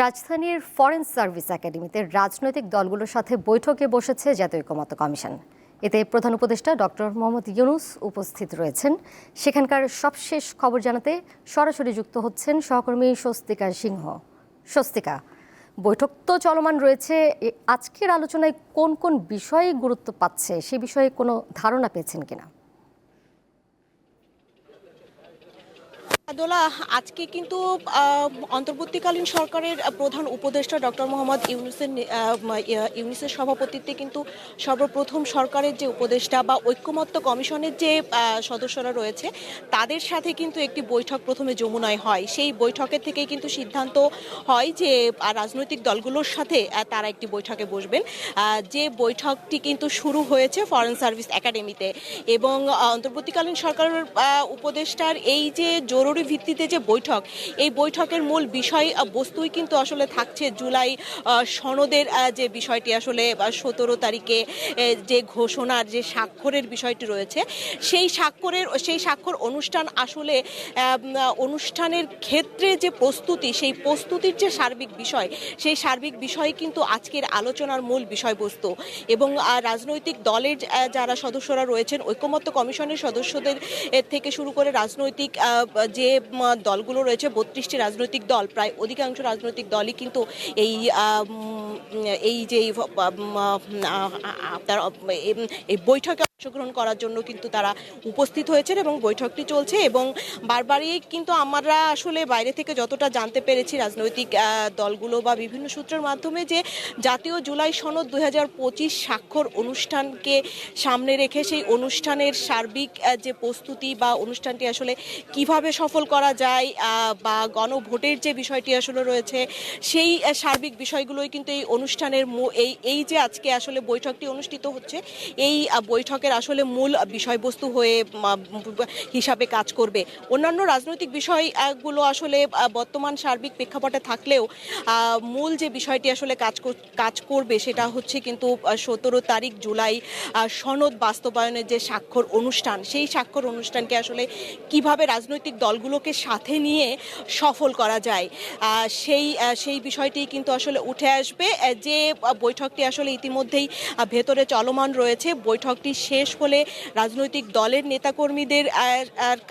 রাজধানীর foreign service একাডেমিতে রাজনৈতিক দলগুলোর সাথে বৈঠকে বসেছে জাতীয় ঐকমত্য কমিশন। এতে প্রধান উপদেষ্টা ডক্টর মোহাম্মদ ইউনুস উপস্থিত রয়েছেন। সেখানকার সবশেষ খবর জানাতে সরাসরি যুক্ত হচ্ছেন সহকর্মী স্বস্তিকা সিংহ। স্বস্তিকা, বৈঠক তো চলমান রয়েছে। আজকের আলোচনায় কোন কোন বিষয়ে গুরুত্ব পাচ্ছে সে বিষয়ে কোনো ধারণা পেয়েছেন কিনা? দোলা আজকে কিন্তু অন্তর্বর্তীকালীন সরকারের প্রধান উপদেষ্টা ডক্টর মোহাম্মদ ইউনুসের ইউনুসের সভাপতিত্বে কিন্তু সর্বপ্রথম সরকারের যে উপদেষ্টা বা ঐক্যমত্য কমিশনের যে সদস্যরা রয়েছে, তাদের সাথে কিন্তু একটি বৈঠক প্রথমে যমুনায় হয়। সেই বৈঠকের থেকেই কিন্তু সিদ্ধান্ত হয় যে রাজনৈতিক দলগুলোর সাথে তারা একটি বৈঠকে বসবেন। যে বৈঠকটি কিন্তু শুরু হয়েছে ফরেন সার্ভিস একাডেমিতে এবং অন্তর্বর্তীকালীন সরকারের উপদেষ্টার এই যে জরুরি ভিত্তিতে যে বৈঠক, এই বৈঠকের মূল বিষয় বস্তুই কিন্তু আসলে থাকছে জুলাই সনদের যে বিষয়টি আসলে সতেরো তারিখে যে ঘোষণার যে স্বাক্ষরের বিষয়টি রয়েছে, সেই স্বাক্ষরের, সেই স্বাক্ষর অনুষ্ঠান আসলে অনুষ্ঠানের ক্ষেত্রে যে প্রস্তুতি, সেই প্রস্তুতির যে সার্বিক বিষয়, সেই সার্বিক বিষয় কিন্তু আজকের আলোচনার মূল বিষয়বস্তু এবং রাজনৈতিক দলের যারা সদস্যরা রয়েছেন, ঐকমত্য কমিশনের সদস্যদের থেকে শুরু করে রাজনৈতিক যে দলগুলো রয়েছে, বত্রিশটি রাজনৈতিক দল, প্রায় অধিকাংশ রাজনৈতিক দলই কিন্তু এই এই যে এই- এই বৈঠকে অংশগ্রহণ করার জন্য কিন্তু তারা উপস্থিত হয়েছেন এবং বৈঠকটি চলছে এবং বারবারই কিন্তু আমরা আসলে বাইরে থেকে যতটা জানতে পেরেছি রাজনৈতিক দলগুলো বা বিভিন্ন সূত্রের মাধ্যমে যে জাতীয় জুলাই সনদ দু হাজার পঁচিশ স্বাক্ষর অনুষ্ঠানকে সামনে রেখে সেই অনুষ্ঠানের সার্বিক যে প্রস্তুতি বা অনুষ্ঠানটি আসলে কীভাবে সফল করা যায় বা গণভোটের যে বিষয়টি আসলে রয়েছে সেই সার্বিক বিষয়গুলোই কিন্তু এই অনুষ্ঠানের এই এই যে আজকে আসলে বৈঠকটি অনুষ্ঠিত হচ্ছে এই আহ, বৈঠকের আসলে মূল বিষয়বস্তু হয়ে হিসাবে কাজ করবে। অন্যান্য রাজনৈতিক বিষয়গুলো আসলে বর্তমান সার্বিক প্রেক্ষাপটে থাকলেও মূল যে বিষয়টি আসলে কাজ কাজ করবে সেটা হচ্ছে কিন্তু সতেরো তারিখ জুলাই সনদ বাস্তবায়নের যে স্বাক্ষর অনুষ্ঠান, সেই স্বাক্ষর অনুষ্ঠানকে আসলে কীভাবে রাজনৈতিক দলগুলোকে সাথে নিয়ে সফল করা যায় সেই সেই বিষয়টি কিন্তু আসলে উঠে আসবে। যে বৈঠকটি আসলে ইতিমধ্যেই ভেতরে চলমান রয়েছে, বৈঠকটি শেষ হলে রাজনৈতিক দলের নেতাকর্মীদের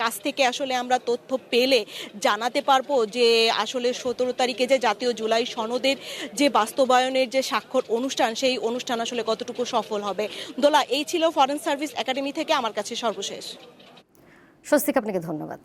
কাছ থেকে আসলে আমরা তথ্য পেলে জানাতে পারব যে আসলে সতেরো তারিখে যে জাতীয় জুলাই সনদের যে বাস্তবায়নের যে স্বাক্ষর অনুষ্ঠান, সেই অনুষ্ঠান আসলে কতটুকু সফল হবে? দোলা, এই ছিল ফরেন সার্ভিস একাডেমি থেকে। আমার কাছে সর্বশেষ। স্বস্তিক, আপনাকে ধন্যবাদ।